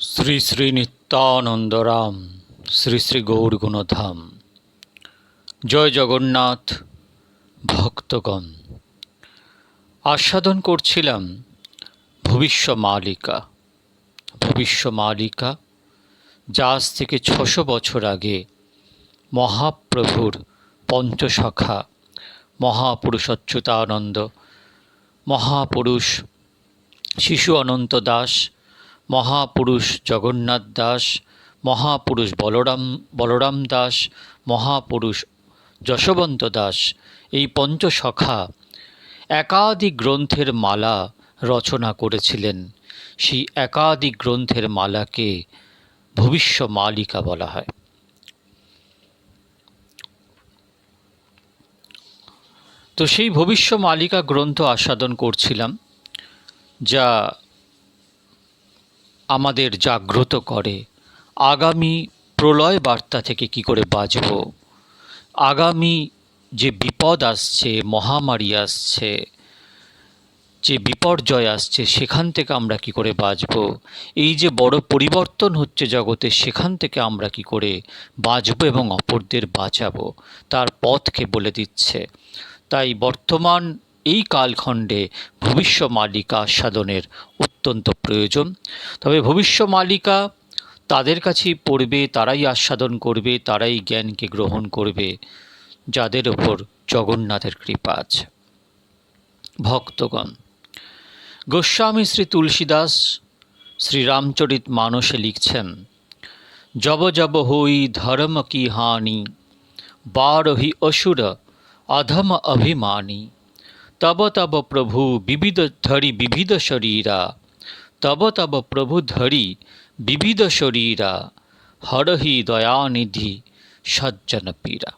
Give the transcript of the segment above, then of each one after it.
শ্রী শ্রী নিত্যানন্দরাম, শ্রী শ্রী গৌরগুণধাম। জয় জগন্নাথ ভক্তগণ। আস্বাদন করছিলাম ভবিষ্য মালিকা ভবিষ্য মালিকা যা আজ থেকে ছশো বছর আগে মহাপ্রভুর পঞ্চসখা মহাপুরুষ অচ্যুতানন্দ মহাপুরুষ শিশু অনন্ত দাস মহাপুরুষ জগন্নাথ দাস, মহাপুরুষ বলরাম বলরাম দাস, মহাপুরুষ যশবন্ত দাস, এই পঞ্চসখা একাধিক গ্রন্থের মালা রচনা করেছিলেন। সেই একাধিক গ্রন্থের মালাকে ভবিষ্য মালিকা বলা হয়। তো সেই ভবিষ্য মালিকা গ্রন্থ আস্বাদন করছিলাম, যা আমাদের জাগ্রত করে। আগামী প্রলয় বার্তা থেকে কি করে বাঁচব? আগামী যে বিপদ আসছে, মহামারী আসছে, যে বিপর্যয় আসছে, সেখান থেকে আমরা কি করে বাঁচব? এই যে বড় পরিবর্তন হচ্ছে জগতে, সেখান থেকে আমরা কি করে বাঁচব এবং অপরদের বাঁচাবো? তার পথকে বলে দিচ্ছে। তাই বর্তমান এই কালখণ্ডে ভবিষ্য মালিকা আস্বাদনের অত্যন্ত প্রয়োজন। তবে ভবিষ্য মালিকা তাদের কাছেই পড়বে, তারাই আস্বাদন করবে, তারাই জ্ঞানকে গ্রহণ করবে, যাদের ওপর জগন্নাথের কৃপা আছে। ভক্তগণ, গোস্বামী শ্রী তুলসীদাস শ্রীরামচরিত মানসে লিখছেন, জব জব হই ধর্ম কি হানি, বারহি অসুর অধম অভিমানী। তব তব প্রভু বিবিধ ধরি বিবিধ শরীরা। তব তব প্রভু ধরি বিবিধ শরীরা। হরহি দয়ানিধি সজ্জন পীরা।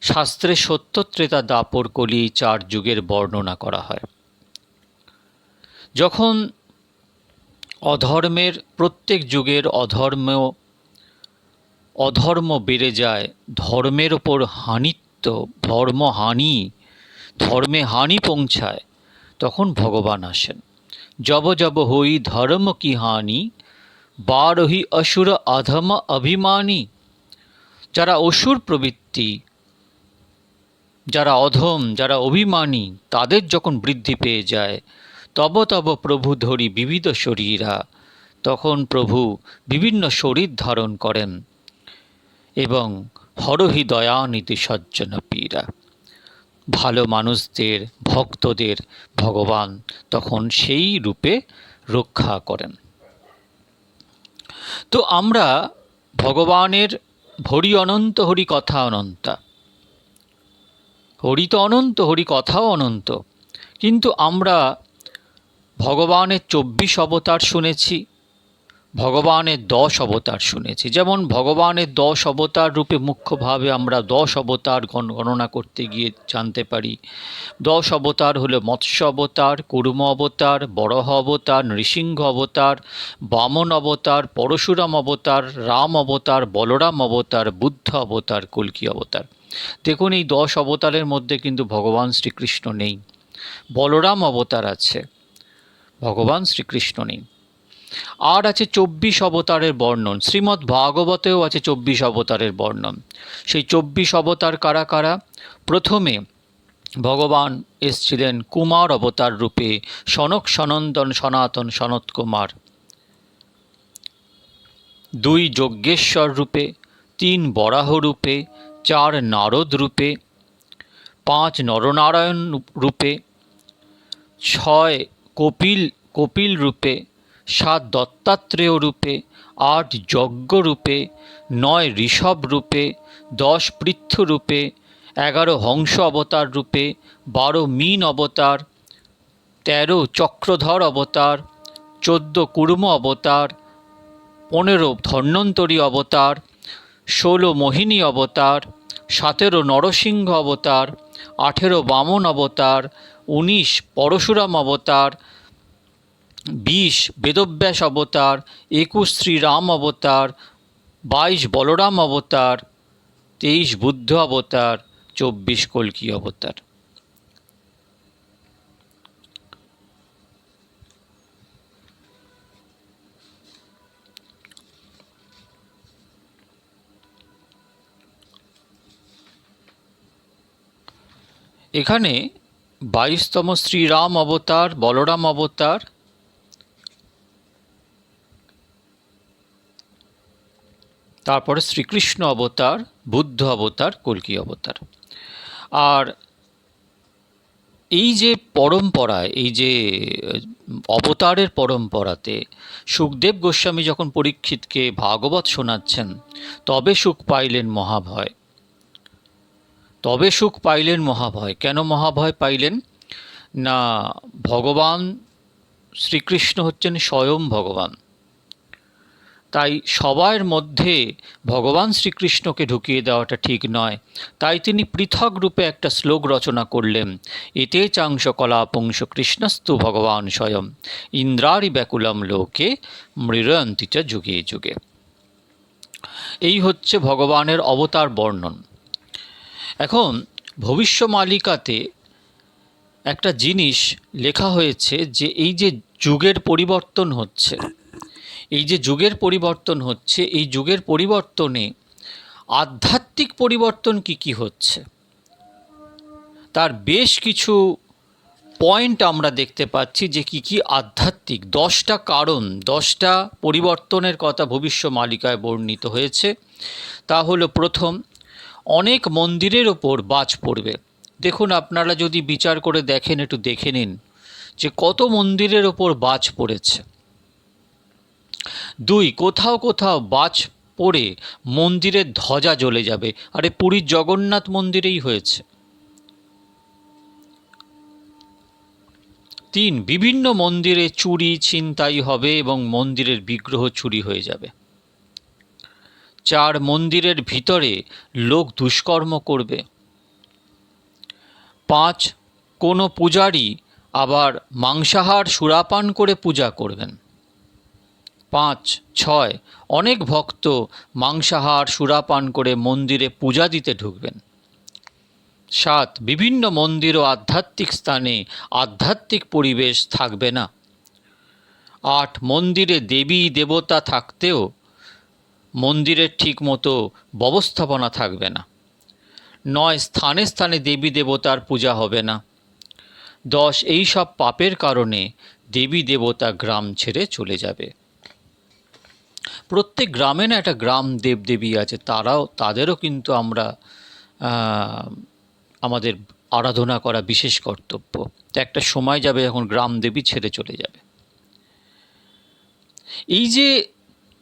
শাস্ত্রে সত্যত্রেতা দাপর কলি চার যুগের বর্ণনা করা হয়। যখন অধর্মের প্রত্যেক যুগের অধর্ম অধর্ম বেড়ে যায়, ধর্মের ওপর হানিত্ব ধর্ম হানি ধর্মে হানি পৌঁছায়, তখন ভগবান আসেন। জব জব হই ধর্ম কি হানি, বারহি অসুর অধম অভিমানী। যারা অসুর প্রবৃত্তি, যারা অধম, যারা অভিমানী, তাদের যখন বৃদ্ধি পেয়ে যায়, তব তব প্রভু ধরি বিবিধ শরীরা, তখন প্রভু বিভিন্ন শরীর ধারণ করেন এবং হরহি দয়ানিধি সজ্জন পীরা। ভালো মানুষদের, ভক্তদের ভগবান তখন সেই রূপে রক্ষা করেন। তো আমরা ভগবানের হরি অনন্ত, হরি কথা অনন্তা। হরি তো অনন্ত, হরি কথাও অনন্ত। কিন্তু আমরা ভগবানের চব্বিশ অবতার শুনেছি। ভগবানের দশ অবতার শুনেছি। যেমন ভগবানের দশ অবতার রূপে মুখ্যভাবে আমরা দশ অবতার গণনা করতে গিয়ে জানতে পারি। দশ অবতার হলো মৎস্য অবতার, কুর্ম অবতার বরহ অবতার, নৃসিংহ অবতার, বামন অবতার, পরশুরাম অবতার, রাম অবতার, বলরাম অবতার, বুদ্ধ অবতার, কল্কি অবতার। দেখুন, এই দশ অবতারের মধ্যে কিন্তু ভগবান শ্রীকৃষ্ণ নেই। বলরাম অবতার আছে, ভগবান শ্রীকৃষ্ণ নেই। আর আছে চব্বিশ অবতারের বর্ণন। শ্রীমদ্ ভাগবতেও আছে চব্বিশ অবতারের বর্ণন। সেই চব্বিশ অবতার কারা কারা? প্রথমে ভগবান এসছিলেন কুমার অবতার রূপে, সনক সনন্দন সনাতন সনত কুমার। দুই যজ্ঞেশ্বর রূপে, তিন বরাহ রূপে, চার নারদ রূপে, পাঁচ নরনারায়ণ রূপে, ছয় কপিল কপিল রূপে সাত দত্তাত্রেয় রূপে, আট যজ্ঞ রূপে, নয় ঋষভ রূপে, দশ পৃথ্য রূপে, এগারো হংস অবতার রূপে, বারো মিন অবতার, তেরো চক্রধর অবতার, চোদ্দ কুর্ম অবতার, পনেরো ধন্বন্তরী অবতার, ষোলো মোহিনী অবতার, সতেরো নরসিংহ অবতার, আঠেরো বামন অবতার, উনিশ পরশুরাম অবতার বিশ বেদব্যাস অবতার, একুশ শ্রীরাম অবতার, বাইশ বলরাম অবতার, তেইশ বুদ্ধ অবতার, চব্বিশ কল্কি অবতার। এখানে বাইশতম শ্রীরাম অবতার, বলরাম অবতার তারপরে শ্রীকৃষ্ণ অবতার, বুদ্ধ অবতার, কল্কি অবতার। আর এই যে পরম্পরায় এই যে অবতারের পরম্পরাতে সুখদেব গোস্বামী যখন পরীক্ষিতকে ভাগবত শোনাচ্ছেন, তবে সুখ পাইলেন মহাভয়। তবে সুখ পাইলেন মহাভয়। কেন মহাভয় পাইলেন? না, ভগবান শ্রীকৃষ্ণ হচ্ছেন স্বয়ং ভগবান। তাই সবার মধ্যে ভগবান শ্রীকৃষ্ণকে ঢুকিয়ে দেওয়াটা ঠিক নয়। তাই তিনি পৃথক রূপে একটা শ্লোক রচনা করলেন, এতে চাংশ কলাপংশ কৃষ্ণস্তু ভগবান স্বয়ং ইন্দ্রারি ব্যাকুলম লোকে মৃরয়ন্তি চ যুগে যুগে। এই হচ্ছে ভগবানের অবতার বর্ণন। এখন ভবিষ্যমালিকাতে একটা জিনিস লেখা হয়েছে যে এই যে যুগের পরিবর্তন হচ্ছে এই যে যুগের পরিবর্তন হচ্ছে, এই যুগের পরিবর্তনে আধ্যাত্মিক পরিবর্তন কি কি হচ্ছে? তার বেশ কিছু পয়েন্ট আমরা দেখতে পাচ্ছি যে কি কি আধ্যাত্মিক, দশটা কারণ, দশটা পরিবর্তনের কথা ভবিষ্য মালিকায় বর্ণিত হয়েছে। তা হলো প্রথম, অনেক মন্দিরের ওপর বাজ পড়বে। দেখুন, আপনারা যদি বিচার করে দেখেন, একটু দেখে নিন যে কত মন্দিরের ওপর বাজ পড়েছে। দুই, কোথাও কোথাও বাজ পড়ে মন্দিরের ধ্বজা জ্বলে যাবে। আরে, পুরীর জগন্নাথ মন্দিরেই হয়েছে। তিন, বিভিন্ন মন্দিরে চুরি, ছিনতাই হবে এবং মন্দিরের বিগ্রহ চুরি হয়ে যাবে। চার, মন্দিরের ভিতরে লোক দুষ্কর্ম করবে। পাঁচ, কোনো পূজারী আবার মাংসাহার সুরাপান করে পূজা করবেন। পাঁচ, ছয়, অনেক ভক্ত মাংসাহার সুরাপান করে মন্দিরে পূজা দিতে ঢুকবেন। সাত, বিভিন্ন মন্দির ও আধ্যাত্মিক স্থানে আধ্যাত্মিক পরিবেশ থাকবে না। আট, মন্দিরে দেবী, দেবতা থাকতেও মন্দিরের ঠিক মতো ব্যবস্থাপনা থাকবে না। নয়, স্থানে স্থানে দেবী, দেবতার পূজা হবে না। দশ এই সব পাপের কারণে দেবী, দেবতা গ্রাম ছেড়ে চলে যাবে। প্রত্যেক গ্রামে না একটা গ্রাম দেবদেবী আছে, তারাও, তাদেরও কিন্তু আমরা আমাদের আরাধনা করা বিশেষ কর্তব্য। তো একটা সময় যাবে যখন গ্রাম দেবী ছেড়ে চলে যাবে। এই যে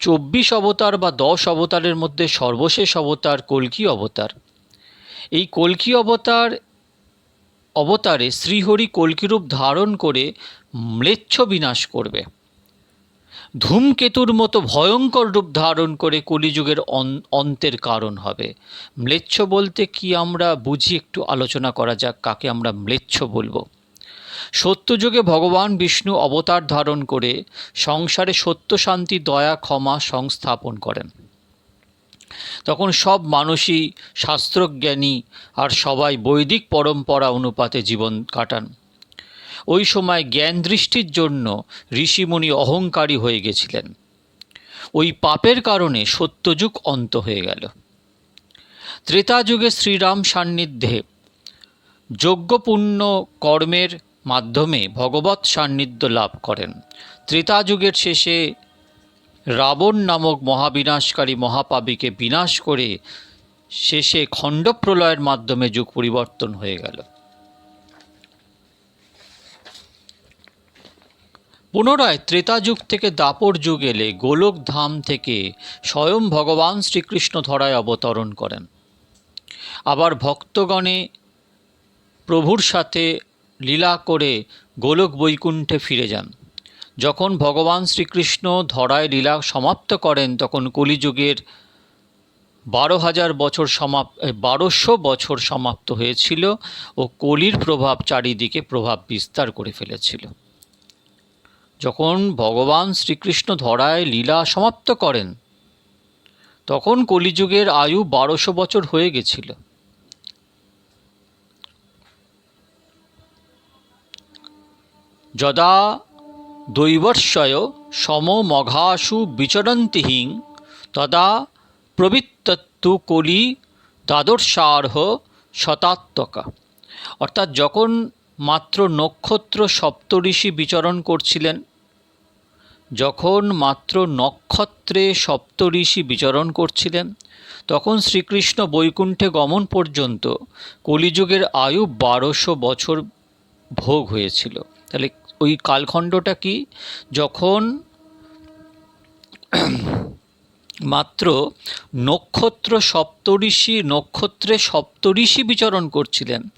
চব্বিশ অবতার বা দশ অবতারের মধ্যে সর্বশেষ অবতার কল্কি অবতার, এই কল্কি অবতার, অবতারে শ্রীহরি কল্কিরূপ ধারণ করে ম্লেচ্ছ বিনাশ করবে। ধূমকেতুর মতো ভয়ঙ্কর রূপ ধারণ করে কলিযুগের অন- অন্তের কারণ হবে। ম্লেচ্ছ বলতে কি আমরা বুঝি একটু আলোচনা করা যাক, কাকে আমরা ম্লেচ্ছ বলব? সত্যযুগে ভগবান বিষ্ণু অবতার ধারণ করে সংসারে সত্য, শান্তি, দয়া, ক্ষমা সংস্থাপন করেন। তখন সব মানুষই শাস্ত্রজ্ঞানী আর সবাই বৈদিক পরম্পরা অনুপাতে জীবন কাটান। ওই সময় জ্ঞান দৃষ্টির জন্য ঋষিমুনি অহংকারী হয়ে গেছিলেন। ওই পাপের কারণে সত্যযুগ অন্ত হয়ে গেল। ত্রেতা যুগে শ্রীরাম সান্নিধ্যে যজ্ঞপূর্ণ কর্মের মাধ্যমে ভগবৎ সান্নিধ্য লাভ করেন। ত্রেতা যুগের শেষে রাবণ নামক মহাবিনাশকারী মহাপাবীকে বিনাশ করে শেষে খণ্ডপ্রলয়ের মাধ্যমে যুগ পরিবর্তন হয়ে গেল। পুনরায় ত্রেতা যুগ থেকে দাপর যুগ এলে গোলক ধাম থেকে স্বয়ং ভগবান শ্রীকৃষ্ণ ধরায় অবতরণ করেন। আবার ভক্তগণে প্রভুর সাথে লীলা করে গোলক বৈকুণ্ঠে ফিরে যান। যখন ভগবান শ্রীকৃষ্ণ ধরায় লীলা সমাপ্ত করেন, তখন কলিযুগের বারো হাজার বছর সমাপ বারোশো বছর সমাপ্ত হয়েছিল ও কলির প্রভাব চারিদিকে প্রভাব বিস্তার করে ফেলেছিল। যখন ভগবান শ্রীকৃষ্ণ ধরায় লীলা সমাপ্ত করেন, তখন কলিযুগের আয়ু বারোশো বছর হয়ে গেছিল। যদা দৈবর্ষয় সমমঘাসু বিচরন্তিহীন তদা প্রবৃত্তু কলি দ্বাদর্শার্হ শতাত্মকা। অর্থাৎ যখন মাত্র নক্ষত্র সপ্তঋষি বিচরণ করছিলেন যখন মাত্র নক্ষত্রে সপ্তঋষি বিচরণ করছিলেন, তখন শ্রীকৃষ্ণ বৈকুণ্ঠে গমন পর্যন্ত কলিযুগের আয়ু বারোশো বছর ভোগ হয়েছিল। তাহলে ওই কালখণ্ডটা কি? যখন মাত্র নক্ষত্র সপ্তঋষি, নক্ষত্রে সপ্তঋষি বিচরণ করছিলেন,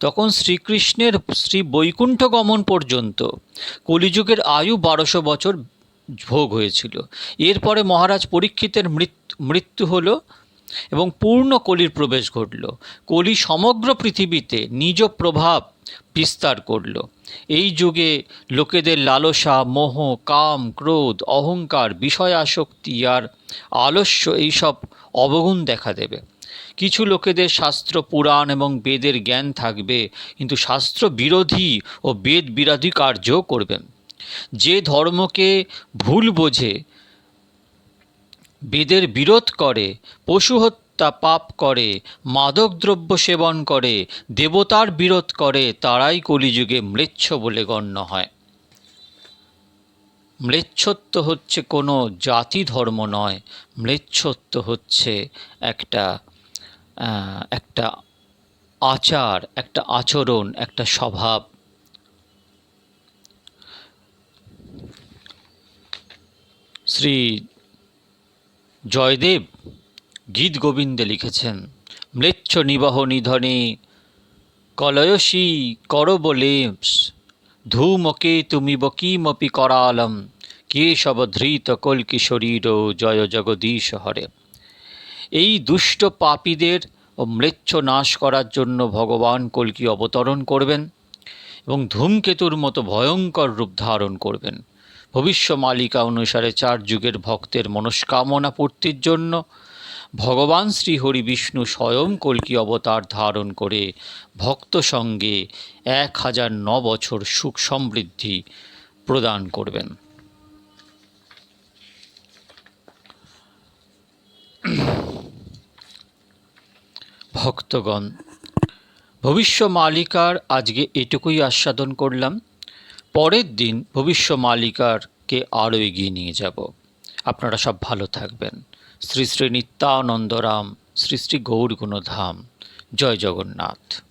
তখন শ্রীকৃষ্ণের শ্রী বৈকুণ্ঠ গমন পর্যন্ত কলিযুগের আয়ু বারোশো বছর ভোগ হয়েছিল। এরপরে মহারাজ পরীক্ষিতের মৃত্যু হলো এবং পূর্ণ কলির প্রবেশ ঘটল। কলি সমগ্র পৃথিবীতে নিজ প্রভাব বিস্তার করল। এই যুগে লোকেদের লালসা, মোহ, কাম, ক্রোধ, অহংকার বিষয় আসক্তি আর আলস্য এইসব অবগুণ দেখা দেবে। কিছু লোকেদের শাস্ত্র পুরাণ এবং বেদের জ্ঞান থাকবে, কিন্তু শাস্ত্র বিরোধী ও বেদ বিরোধী কার্য করবেন যে ধর্মকে ভুল বোঝে, বেদের বিরোধ করে, পশু হত্যা পাপ করে মাদকদ্রব্য সেবন করে, দেবতার বিরোধ করে, তারাই কলিযুগে ম্লেচ্ছ বলে গণ্য হয়। ম্লেচ্ছত্ব হচ্ছে কোনো জাতি ধর্ম নয়, ম্লেচ্ছত্ব হচ্ছে একটা একটা আচার, একটা আচরণ, একটা স্বভাব। শ্রী জয়দেব গীত গোবিন্দে লিখেছেন, ম্লেচ্ছ নিবহ নিধনে, কলয়সী কর বলে ধূমকে তুমি বকিমপি করালম কেশব ধৃত কল্কি শরীর জয় জগদীশ হরে। এই দুষ্ট পাপীদের ও ম্লেচ্ছ নাশ করার জন্য ভগবান কল্কি অবতরণ করবেন এবং ধূমকেতুর মতো ভয়ঙ্কর রূপ ধারণ করবেন। ভবিষ্য মালিকা অনুসারে চার যুগের ভক্তের মনস্কামনা পূর্তির জন্য ভগবান শ্রী হরি বিষ্ণু স্বয়ং কল্কি অবতার ধারণ করে ভক্ত সঙ্গে এক হাজার ন বছর সুখ সমৃদ্ধি প্রদান করবেন। ভক্তগণ, ভবিষ্য মালিকার আজকে এটুকুই আস্বাদন করলাম। পরের দিন ভবিষ্য মালিকারকে আরও এগিয়ে নিয়ে যাব। আপনারা সব ভালো থাকবেন। শ্রী শ্রী নিত্যানন্দরাম, শ্রী শ্রী গৌরগুণধাম। জয় জগন্নাথ।